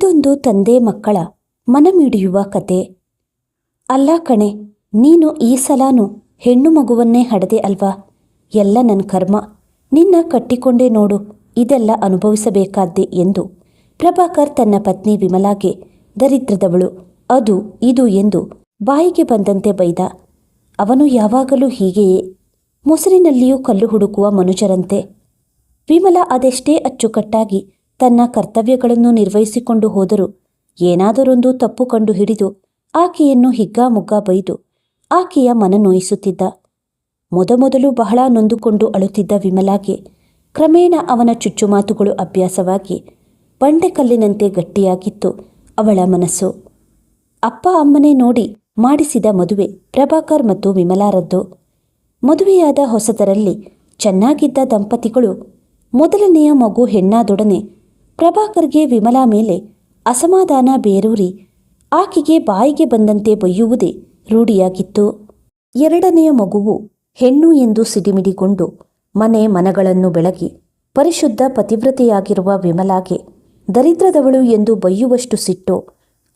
ಇದೊಂದು ತಂದೆ ಮಕ್ಕಳ ಮನಮಿಡಿಯುವ ಕತೆ. ಅಲ್ಲ ಕಣೆ, ನೀನು ಈ ಸಲಾನು ಹೆಣ್ಣು ಮಗುವನ್ನೇ ಹಡದೆ ಅಲ್ವಾ? ಎಲ್ಲ ನನ್ನ ಕರ್ಮ. ನಿನ್ನ ಕಟ್ಟಿಕೊಂಡೇ ನೋಡು, ಇದೆಲ್ಲ ಅನುಭವಿಸಬೇಕಾದ್ದೆ ಎಂದು ಪ್ರಭಾಕರ್ ತನ್ನ ಪತ್ನಿ ವಿಮಲಾಗೆ ದರಿದ್ರದವಳು. ಅದು, ಇದು ಎಂದು ಬಾಯಿಗೆ ಬಂದಂತೆ ಬೈದ. ಅವನು ಯಾವಾಗಲೂ ಹೀಗೆಯೇ ಮೊಸರಿನಲ್ಲಿಯೂ ಕಲ್ಲು ಹುಡುಕುವ ಮನುಜರಂತೆ. ವಿಮಲ ಅದೆಷ್ಟೇ ಅಚ್ಚುಕಟ್ಟಾಗಿ ತನ್ನ ಕರ್ತವ್ಯಗಳನ್ನು ನಿರ್ವಹಿಸಿಕೊಂಡು ಹೋದರು. ಏನಾದರೊಂದು ತಪ್ಪು ಕಂಡು ಹಿಡಿದು ಆಕೆಯನ್ನು ಹಿಗ್ಗಾಮುಗ್ಗಾ ಬೈದು ಆಕೆಯ ಮನ ನೋಯಿಸುತ್ತಿದ್ದ. ಮೊದಮೊದಲು ಬಹಳ ನೊಂದುಕೊಂಡು ಅಳುತ್ತಿದ್ದ ವಿಮಲಾಗೆ ಕ್ರಮೇಣ ಅವನ ಚುಚ್ಚುಮಾತುಗಳು ಅಭ್ಯಾಸವಾಗಿ ಬಂಡೆಕಲ್ಲಿನಂತೆ ಗಟ್ಟಿಯಾಗಿತ್ತು ಅವಳ ಮನಸ್ಸು. ಅಪ್ಪ ಅಮ್ಮನೇ ನೋಡಿ ಮಾಡಿಸಿದ ಮದುವೆ ಪ್ರಭಾಕರ್ ಮತ್ತು ವಿಮಲಾರದ್ದು. ಮದುವೆಯಾದ ಹೊಸದರಲ್ಲಿ ಚೆನ್ನಾಗಿದ್ದ ದಂಪತಿಗಳು ಮೊದಲನೆಯ ಮಗು ಹೆಣ್ಣಾದೊಡನೆ ಪ್ರಭಾಕರ್ಗೆ ವಿಮಲಾ ಮೇಲೆ ಅಸಮಾಧಾನ ಬೇರೂರಿ ಆಕೆಗೆ ಬಾಯಿಗೆ ಬಂದಂತೆ ಬೈಯುವುದೇ ರೂಢಿಯಾಗಿತ್ತು. ಎರಡನೆಯ ಮಗುವು ಹೆಣ್ಣು ಎಂದು ಸಿಡಿಮಿಡಿಗೊಂಡು ಮನೆ ಮನಗಳನ್ನು ಬೆಳಗಿ ಪರಿಶುದ್ಧ ಪತಿವ್ರತೆಯಾಗಿರುವ ವಿಮಲಾಗೆ ದರಿದ್ರದವಳು ಎಂದು ಬೈಯುವಷ್ಟು ಸಿಟ್ಟು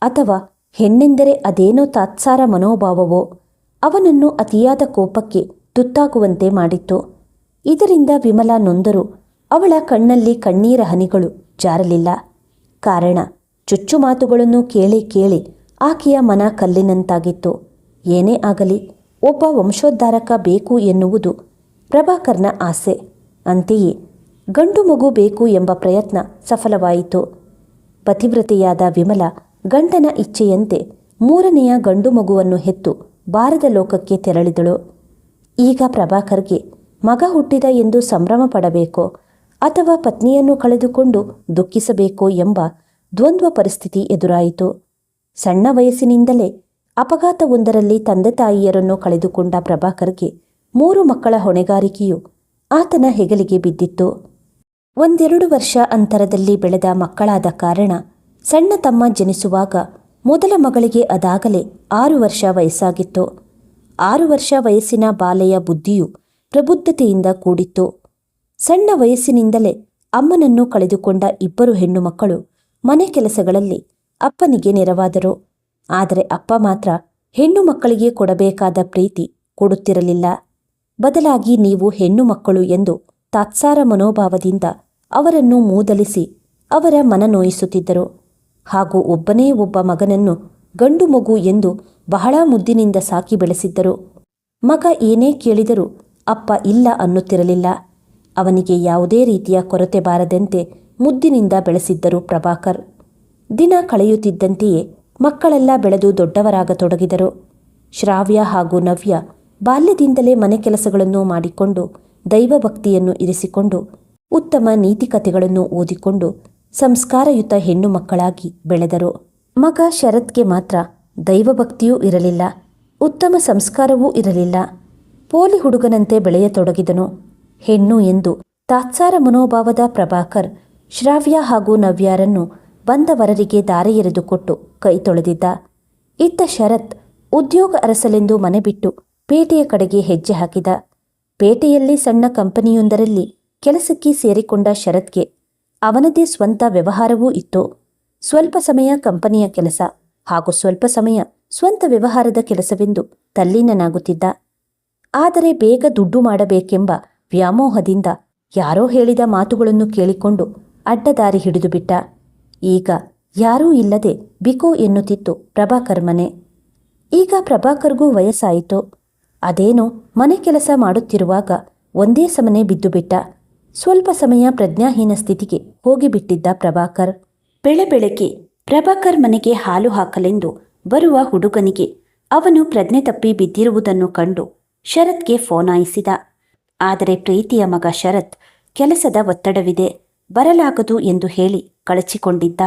ಅಥವಾ ಹೆಣ್ಣೆಂದರೆ ಅದೇನೋ ತಾತ್ಸಾರ ಮನೋಭಾವವೋ ಅವನನ್ನು ಅತಿಯಾದ ಕೋಪಕ್ಕೆ ತುತ್ತಾಗುವಂತೆ ಮಾಡಿತ್ತು. ಇದರಿಂದ ವಿಮಲಾ ನೊಂದರು ಅವಳ ಕಣ್ಣಲ್ಲಿ ಕಣ್ಣೀರ ಹನಿಗಳು ಜಾರಲಿಲ್ಲ. ಕಾರಣ, ಚುಚ್ಚು ಮಾತುಗಳನ್ನು ಕೇಳಿ ಕೇಳಿ ಆಕೆಯ ಮನ ಕಲ್ಲಿನಂತಾಗಿತ್ತು. ಏನೇ ಆಗಲಿ, ಒಬ್ಬ ವಂಶೋದ್ಧಾರಕ ಬೇಕು ಎನ್ನುವುದು ಪ್ರಭಾಕರ್ನ ಆಸೆ. ಅಂತೆಯೇ, ಗಂಡು ಮಗು ಬೇಕು ಎಂಬ ಪ್ರಯತ್ನ ಸಫಲವಾಯಿತು. ಪತಿವ್ರತೆಯಾದ ವಿಮಲ ಗಂಡನ ಇಚ್ಛೆಯಂತೆ ಮೂರನೆಯ ಗಂಡು ಮಗುವನ್ನು ಹೆತ್ತು ಬಾರದ ಲೋಕಕ್ಕೆ ತೆರಳಿದಳು. ಈಗ ಪ್ರಭಾಕರ್ಗೆ ಮಗ ಹುಟ್ಟಿದ ಎಂದು ಸಂಭ್ರಮ ಪಡಬೇಕೋ. ಅಥವಾ ಪತ್ನಿಯನ್ನು ಕಳೆದುಕೊಂಡು ದುಃಖಿಸಬೇಕೋ ಎಂಬ ದ್ವಂದ್ವ ಪರಿಸ್ಥಿತಿ ಎದುರಾಯಿತು. ಸಣ್ಣ ವಯಸ್ಸಿನಿಂದಲೇ ಅಪಘಾತವೊಂದರಲ್ಲಿ ತಂದೆ ತಾಯಿಯರನ್ನು ಕಳೆದುಕೊಂಡ ಪ್ರಭಾಕರ್ಗೆ ಮೂರು ಮಕ್ಕಳ ಹೊಣೆಗಾರಿಕೆಯು ಆತನ ಹೆಗಲಿಗೆ ಬಿದ್ದಿತ್ತು. ಒಂದೆರಡು ವರ್ಷ ಅಂತರದಲ್ಲಿ ಬೆಳೆದ ಮಕ್ಕಳಾದ ಕಾರಣ ಸಣ್ಣ ತಮ್ಮ ಜನಿಸುವಾಗ ಮೊದಲ ಮಗಳಿಗೆ ಅದಾಗಲೇ ಆರು ವರ್ಷ ವಯಸ್ಸಾಗಿತ್ತು. ಆರು ವರ್ಷ ವಯಸ್ಸಿನ ಬಾಲೆಯ ಬುದ್ಧಿಯು ಪ್ರಬುದ್ಧತೆಯಿಂದ ಕೂಡಿತ್ತು. ಸಣ್ಣ ವಯಸ್ಸಿನಿಂದಲೇ ಅಮ್ಮನನ್ನು ಕಳೆದುಕೊಂಡ ಇಬ್ಬರು ಹೆಣ್ಣು ಮಕ್ಕಳು ಮನೆ ಕೆಲಸಗಳಲ್ಲಿ ಅಪ್ಪನಿಗೆ ನೆರವಾದರು. ಆದರೆ ಅಪ್ಪ ಮಾತ್ರ ಹೆಣ್ಣು ಮಕ್ಕಳಿಗೆ ಕೊಡಬೇಕಾದ ಪ್ರೀತಿ ಕೊಡುತ್ತಿರಲಿಲ್ಲ. ಬದಲಾಗಿ ನೀವು ಹೆಣ್ಣು ಮಕ್ಕಳು ಎಂದು ತಾತ್ಸಾರ ಮನೋಭಾವದಿಂದ ಅವರನ್ನು ಮೂದಲಿಸಿ ಅವರ ಮನ ನೋಯಿಸುತ್ತಿದ್ದರು. ಹಾಗೂ ಒಬ್ಬನೇ ಒಬ್ಬ ಮಗನನ್ನು ಗಂಡು ಮಗು ಎಂದು ಬಹಳ ಮುದ್ದಿನಿಂದ ಸಾಕಿ ಬೆಳೆಸಿದ್ದರು. ಮಗ ಏನೇ ಕೇಳಿದರೂ ಅಪ್ಪ ಇಲ್ಲ ಅನ್ನುತ್ತಿರಲಿಲ್ಲ. ಅವನಿಗೆ ಯಾವುದೇ ರೀತಿಯ ಕೊರತೆ ಬಾರದಂತೆ ಮುದ್ದಿನಿಂದ ಬೆಳೆಸಿದ್ದರು ಪ್ರಭಾಕರ್. ದಿನ ಕಳೆಯುತ್ತಿದ್ದಂತೆಯೇ ಮಕ್ಕಳೆಲ್ಲ ಬೆಳೆದು ದೊಡ್ಡವರಾಗತೊಡಗಿದರು. ಶ್ರಾವ್ಯ ಹಾಗೂ ನವ್ಯ ಬಾಲ್ಯದಿಂದಲೇ ಮನೆ ಕೆಲಸಗಳನ್ನು ಮಾಡಿಕೊಂಡು ದೈವಭಕ್ತಿಯನ್ನು ಇರಿಸಿಕೊಂಡು ಉತ್ತಮ ನೀತಿಕತೆಗಳನ್ನು ಓದಿಕೊಂಡು ಸಂಸ್ಕಾರಯುತ ಹೆಣ್ಣು ಮಕ್ಕಳಾಗಿ ಬೆಳೆದರು. ಮಗ ಶರತ್ಗೆ ಮಾತ್ರ ದೈವಭಕ್ತಿಯೂ ಇರಲಿಲ್ಲ, ಉತ್ತಮ ಸಂಸ್ಕಾರವೂ ಇರಲಿಲ್ಲ. ಪೋಲಿ ಹುಡುಗನಂತೆ ಬೆಳೆಯತೊಡಗಿದನು. ಹೆಣ್ಣು ಎಂದು ತಾತ್ಸಾರ ಮನೋಭಾವದ ಪ್ರಭಾಕರ್, ಶ್ರಾವ್ಯ ಹಾಗೂ ನವ್ಯಾರನ್ನು ಬಂದವರರಿಗೆ ದಾರಿ ಎರೆದುಕೊಟ್ಟು ಕೈ ತೊಳೆದಿದ್ದ. ಇತ್ತ ಶರತ್ ಉದ್ಯೋಗ ಅರಸಲೆಂದು ಮನೆ ಬಿಟ್ಟು ಪೇಟೆಯ ಕಡೆಗೆ ಹೆಜ್ಜೆ ಹಾಕಿದ. ಪೇಟೆಯಲ್ಲಿ ಸಣ್ಣ ಕಂಪನಿಯೊಂದರಲ್ಲಿ ಕೆಲಸಕ್ಕೆ ಸೇರಿಕೊಂಡ ಶರತ್ಗೆ ಅವನದೇ ಸ್ವಂತ ವ್ಯವಹಾರವೂ ಇತ್ತು. ಸ್ವಲ್ಪ ಸಮಯ ಕಂಪನಿಯ ಕೆಲಸ ಹಾಗೂ ಸ್ವಲ್ಪ ಸಮಯ ಸ್ವಂತ ವ್ಯವಹಾರದ ಕೆಲಸವೆಂದು ತಲ್ಲೀನನಾಗುತ್ತಿದ್ದ. ಆದರೆ ಬೇಗ ದುಡ್ಡು ಮಾಡಬೇಕೆಂಬ ವ್ಯಾಮೋಹದಿಂದ ಯಾರೋ ಹೇಳಿದ ಮಾತುಗಳನ್ನು ಕೇಳಿಕೊಂಡು ಅಡ್ಡದಾರಿ ಹಿಡಿದುಬಿಟ್ಟ ಈಗ ಯಾರೂ ಇಲ್ಲದೆ ಬಿಕೋ ಎನ್ನುತ್ತಿತ್ತು ಪ್ರಭಾಕರ್ ಮನೆ ಈಗ ಪ್ರಭಾಕರ್ಗೂ ವಯಸ್ಸಾಯಿತು? ಅದೇನೋ ಮನೆ ಕೆಲಸ ಮಾಡುತ್ತಿರುವಾಗ ಒಂದೇ ಸಮನೆ ಬಿದ್ದುಬಿಟ್ಟ ಸ್ವಲ್ಪ ಸಮಯ ಪ್ರಜ್ಞಾಹೀನ ಸ್ಥಿತಿಗೆ ಹೋಗಿಬಿಟ್ಟಿದ್ದ ಪ್ರಭಾಕರ್. ಬೆಳೆ ಬೆಳಗ್ಗೆ ಪ್ರಭಾಕರ್ ಮನೆಗೆ ಹಾಲು ಹಾಕಲೆಂದು ಬರುವ ಹುಡುಗನಿಗೆ ಅವನು ಪ್ರಜ್ಞೆ ತಪ್ಪಿ ಬಿದ್ದಿರುವುದನ್ನು ಕಂಡು ಶರತ್ಗೆ ಫೋನಾಯಿಸಿದ ಆದರೆ ಪ್ರೀತಿಯ ಮಗ ಶರತ್ ಕೆಲಸದ ಒತ್ತಡವಿದೆ, ಬರಲಾಗದು ಎಂದು ಹೇಳಿ ಕಳಚಿಕೊಂಡಿದ್ದ.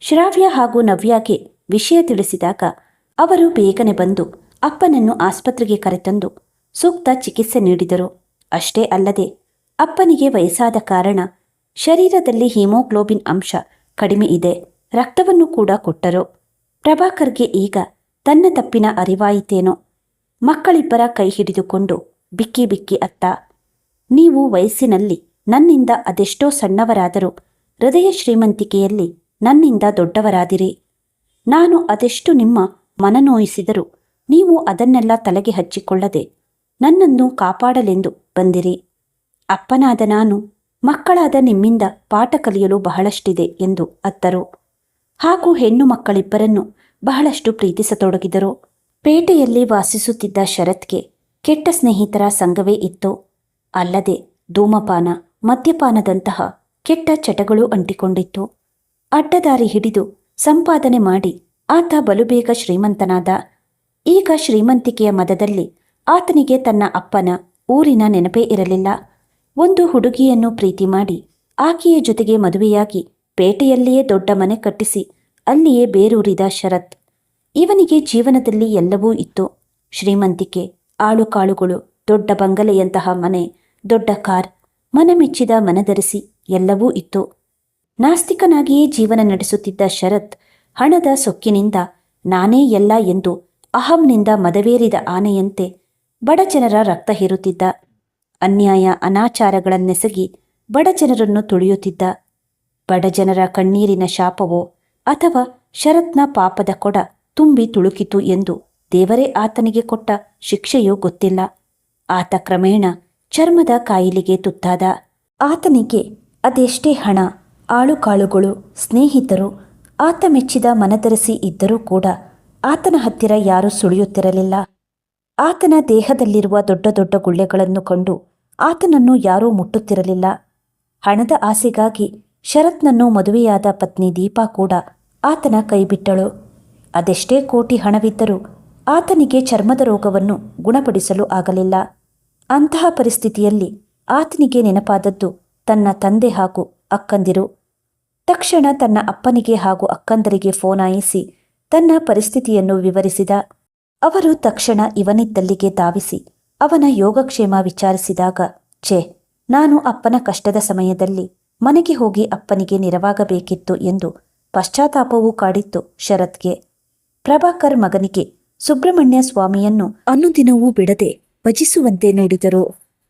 ಶ್ರಾವ್ಯ ಹಾಗೂ ನವ್ಯಾಗೆ ವಿಷಯ ತಿಳಿಸಿದಾಗ ಅವರು ಬೇಗನೆ ಬಂದು ಅಪ್ಪನನ್ನು ಆಸ್ಪತ್ರೆಗೆ ಕರೆತಂದು ಸೂಕ್ತ ಚಿಕಿತ್ಸೆ ನೀಡಿದರು. ಅಷ್ಟೇ ಅಲ್ಲದೆ, ಅಪ್ಪನಿಗೆ ವಯಸ್ಸಾದ ಕಾರಣ ಶರೀರದಲ್ಲಿ ಹಿಮೋಗ್ಲೋಬಿನ್ ಅಂಶ ಕಡಿಮೆ ಇದೆ, ರಕ್ತವನ್ನು ಕೂಡ ಕೊಟ್ಟರು. ಪ್ರಭಾಕರ್ಗೆ ಈಗ ತನ್ನ ತಪ್ಪಿನ ಅರಿವಾಯಿತೇನೋ. ಮಕ್ಕಳಿಬ್ಬರ ಕೈ ಹಿಡಿದುಕೊಂಡು ಬಿಕ್ಕಿ ಬಿಕ್ಕಿ ಅತ್ತ, ನೀವು ವಯಸ್ಸಿನಲ್ಲಿ ನನ್ನಿಂದ ಅದೆಷ್ಟೋ ಸಣ್ಣವರಾದರೂ ಹೃದಯ ಶ್ರೀಮಂತಿಕೆಯಲ್ಲಿ ನನ್ನಿಂದ ದೊಡ್ಡವರಾದಿರಿ. ನಾನು ಅದೆಷ್ಟು ನಿಮ್ಮ ಮನನೋಯಿಸಿದರೂ ನೀವು ಅದನ್ನೆಲ್ಲ ತಲೆಗೆ ಹಚ್ಚಿಕೊಳ್ಳದೆ ನನ್ನನ್ನು ಕಾಪಾಡಲೆಂದು ಬಂದಿರಿ. ಅಪ್ಪನಾದ ನಾನು ಮಕ್ಕಳಾದ ನಿಮ್ಮಿಂದ ಪಾಠ ಕಲಿಯಲು ಬಹಳಷ್ಟಿದೆ ಎಂದು ಅತ್ತರು. ಹಾಗೂ ಹೆಣ್ಣು ಮಕ್ಕಳಿಬ್ಬರನ್ನು ಬಹಳಷ್ಟು ಪ್ರೀತಿಸತೊಡಗಿದರು. ಪೇಟೆಯಲ್ಲಿ ವಾಸಿಸುತ್ತಿದ್ದ ಶರತ್ಗೆ ಕೆಟ್ಟ ಸ್ನೇಹಿತರ ಸಂಘವೇ ಇತ್ತು. ಅಲ್ಲದೆ ಧೂಮಪಾನ, ಮದ್ಯಪಾನದಂತಹ ಕೆಟ್ಟ ಚಟಗಳು ಅಂಟಿಕೊಂಡಿತ್ತು. ಅಡ್ಡದಾರಿ ಹಿಡಿದು ಸಂಪಾದನೆ ಮಾಡಿ ಆತ ಬಲುಬೇಗ ಶ್ರೀಮಂತನಾದ. ಈಗ ಶ್ರೀಮಂತಿಕೆಯ ಮದದಲ್ಲಿ ಆತನಿಗೆ ತನ್ನ ಅಪ್ಪನ ಊರಿನ ನೆನಪೇ ಇರಲಿಲ್ಲ. ಒಂದು ಹುಡುಗಿಯನ್ನು ಪ್ರೀತಿ ಮಾಡಿ ಆಕೆಯ ಜೊತೆಗೆ ಮದುವೆಯಾಗಿ ಪೇಟೆಯಲ್ಲಿಯೇ ದೊಡ್ಡ ಮನೆ ಕಟ್ಟಿಸಿ ಅಲ್ಲಿಯೇ ಬೇರೂರಿದ ಶರತ್. ಇವನಿಗೆ ಜೀವನದಲ್ಲಿ ಎಲ್ಲವೂ ಇತ್ತು. ಶ್ರೀಮಂತಿಕೆ ಆಳುಕಾಳುಗಳು, ದೊಡ್ಡ ಬಂಗಲೆಯಂತಹ ಮನೆ, ದೊಡ್ಡ ಕಾರ್, ಮನಮೆಚ್ಚಿದ ಮನಧರಿಸಿ ಎಲ್ಲವೂ ಇತ್ತು. ನಾಸ್ತಿಕನಾಗಿಯೇ ಜೀವನ ನಡೆಸುತ್ತಿದ್ದ ಶರತ್ ಹಣದ ಸೊಕ್ಕಿನಿಂದ ನಾನೇ ಎಲ್ಲ ಎಂದು ಅಹಂನಿಂದ ಮದವೇರಿದ ಆನೆಯಂತೆ ಬಡಜನರ ರಕ್ತ ಹೀರುತ್ತಿದ್ದ. ಅನ್ಯಾಯ, ಅನಾಚಾರಗಳನ್ನೆಸಗಿ ಬಡಜನರನ್ನು ತುಳಿಯುತ್ತಿದ್ದ. ಬಡಜನರ ಕಣ್ಣೀರಿನ ಶಾಪವೋ ಅಥವಾ ಶರತ್ನ ಪಾಪದ ಕೊಡ ತುಂಬಿ ತುಳುಕಿತು ಎಂದು ದೇವರೇ ಆತನಿಗೆ ಕೊಟ್ಟ ಶಿಕ್ಷೆಯೂ ಗೊತ್ತಿಲ್ಲ. ಆತ ಕ್ರಮೇಣ ಚರ್ಮದ ಕಾಯಿಲೆಗೆ ತುತ್ತಾದ. ಆತನಿಗೆ ಅದೆಷ್ಟೇ ಹಣ, ಆಳುಕಾಳುಗಳು, ಸ್ನೇಹಿತರು, ಆತ ಮೆಚ್ಚಿದ ಮನದರಸಿ ಇದ್ದರೂ ಕೂಡ ಆತನ ಹತ್ತಿರ ಯಾರೂ ಸುಳಿಯುತ್ತಿರಲಿಲ್ಲ. ಆತನ ದೇಹದಲ್ಲಿರುವ ದೊಡ್ಡ ದೊಡ್ಡ ಗುಳ್ಳೆಗಳನ್ನು ಕಂಡು ಆತನನ್ನು ಯಾರೂ ಮುಟ್ಟುತ್ತಿರಲಿಲ್ಲ. ಹಣದ ಆಸೆಗಾಗಿ ಶರತ್ನನ್ನು ಮದುವೆಯಾದ ಪತ್ನಿ ದೀಪಾ ಕೂಡ ಆತನ ಕೈಬಿಟ್ಟಳು. ಅದೆಷ್ಟೇ ಕೋಟಿ ಹಣವಿದ್ದರೂ ಆತನಿಗೆ ಚರ್ಮದ ರೋಗವನ್ನು ಗುಣಪಡಿಸಲು ಆಗಲಿಲ್ಲ. ಅಂತಹ ಪರಿಸ್ಥಿತಿಯಲ್ಲಿ ಆತನಿಗೆ ನೆನಪಾದದ್ದು ತನ್ನ ತಂದೆ ಹಾಗೂ ಅಕ್ಕಂದಿರು. ತಕ್ಷಣ ತನ್ನ ಅಪ್ಪನಿಗೆ ಹಾಗೂ ಅಕ್ಕಂದರಿಗೆ ಫೋನಾಯಿಸಿ ತನ್ನ ಪರಿಸ್ಥಿತಿಯನ್ನು ವಿವರಿಸಿದ. ಅವರು ತಕ್ಷಣ ಇವನಿದ್ದಲ್ಲಿಗೆ ಧಾವಿಸಿ ಅವನ ಯೋಗಕ್ಷೇಮ ವಿಚಾರಿಸಿದಾಗ, ಛೇ, ನಾನು ಅಪ್ಪನ ಕಷ್ಟದ ಸಮಯದಲ್ಲಿ ಮನೆಗೆ ಹೋಗಿ ಅಪ್ಪನಿಗೆ ನೆರವಾಗಬೇಕಿತ್ತು ಎಂದು ಪಶ್ಚಾತ್ತಾಪವೂ ಕಾಡಿತ್ತು ಶರತ್ಗೆ. ಪ್ರಭಾಕರ್ ಮಗನಿಗೆ ಸುಬ್ರಹ್ಮಣ್ಯ ಸ್ವಾಮಿಯನ್ನು ಅನುದಿನವೂ ಬಿಡದೆ ಭಜಿಸುವಂತೆ ನೋಡಿದರು.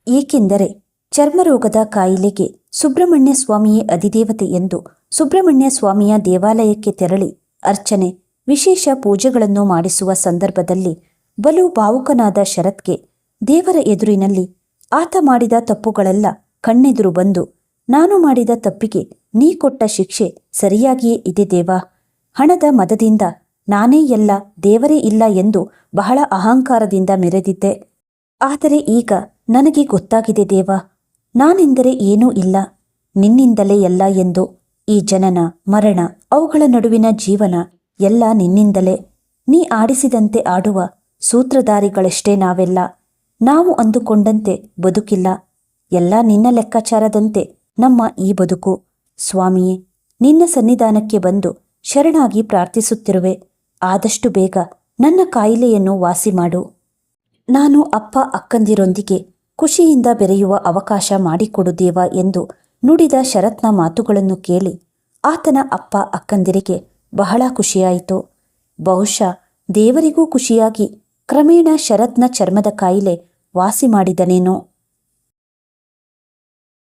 ಏಕೆಂದರೆ ಚರ್ಮರೋಗದ ಕಾಯಿಲೆಗೆ ಸುಬ್ರಹ್ಮಣ್ಯ ಸ್ವಾಮಿಯೇ ಅಧಿದೇವತೆ ಎಂದು ಸುಬ್ರಹ್ಮಣ್ಯ ಸ್ವಾಮಿಯ ದೇವಾಲಯಕ್ಕೆ ತೆರಳಿ ಅರ್ಚನೆ, ವಿಶೇಷ ಪೂಜೆಗಳನ್ನು ಮಾಡಿಸುವ ಸಂದರ್ಭದಲ್ಲಿ ಬಲು ಭಾವುಕನಾದ ಶರತ್ಗೆ ದೇವರ ಎದುರಿನಲ್ಲಿ ಆತ ಮಾಡಿದ ತಪ್ಪುಗಳೆಲ್ಲ ಕಣ್ಣೆದುರು ಬಂದು, ನಾನು ಮಾಡಿದ ತಪ್ಪಿಗೆ ನೀ ಕೊಟ್ಟ ಶಿಕ್ಷೆ ಸರಿಯಾಗಿಯೇ ಇದೆ ದೇವಾ. ಹಣದ ಮದದಿಂದ ನಾನೇ ಎಲ್ಲ, ದೇವರೇ ಇಲ್ಲ ಎಂದು ಬಹಳ ಅಹಂಕಾರದಿಂದ ಮೆರೆದಿದ್ದೆ. ಆದರೆ ಈಗ ನನಗೆ ಗೊತ್ತಾಗಿದೆ ದೇವ, ನಾನೆಂದರೆ ಏನೂ ಇಲ್ಲ, ನಿನ್ನಿಂದಲೇ ಎಲ್ಲ ಎಂದು. ಈ ಜನನ, ಮರಣ, ಅವುಗಳ ನಡುವಿನ ಜೀವನ, ಎಲ್ಲ ನಿನ್ನಿಂದಲೇ. ನೀ ಆಡಿಸಿದಂತೆ ಆಡುವ ಸೂತ್ರಧಾರಿಗಳಷ್ಟೇ ನಾವೆಲ್ಲ. ನಾವು ಅಂದುಕೊಂಡಂತೆ ಬದುಕಿಲ್ಲ. ಎಲ್ಲ ನಿನ್ನ ಲೆಕ್ಕಾಚಾರದಂತೆ ನಮ್ಮ ಈ ಬದುಕು. ಸ್ವಾಮಿಯೇ, ನಿನ್ನ ಸನ್ನಿಧಾನಕ್ಕೆ ಬಂದು ಶರಣಾಗಿ ಪ್ರಾರ್ಥಿಸುತ್ತಿರುವೆ. ಆದಷ್ಟು ಬೇಗ ನನ್ನ ಕಾಯಿಲೆಯನ್ನು ವಾಸಿ ಮಾಡು. ನಾನು ಅಪ್ಪ ಅಕ್ಕಂದಿರೊಂದಿಗೆ ಖುಷಿಯಿಂದ ಬೆರೆಯುವ ಅವಕಾಶ ಮಾಡಿಕೊಡು ದೇವ ಎಂದು ನುಡಿದ ಶರತ್ನ ಮಾತುಗಳನ್ನು ಕೇಳಿ ಆತನ ಅಪ್ಪ ಅಕ್ಕಂದಿರಿಗೆ ಬಹಳ ಖುಷಿಯಾಯಿತು. ಬಹುಶಃ ದೇವರಿಗೂ ಖುಷಿಯಾಗಿ ಕ್ರಮೇಣ ಶರತ್ನ ಚರ್ಮದ ಕಾಯಿಲೆ ವಾಸಿ ಮಾಡಿದನೇನೋ.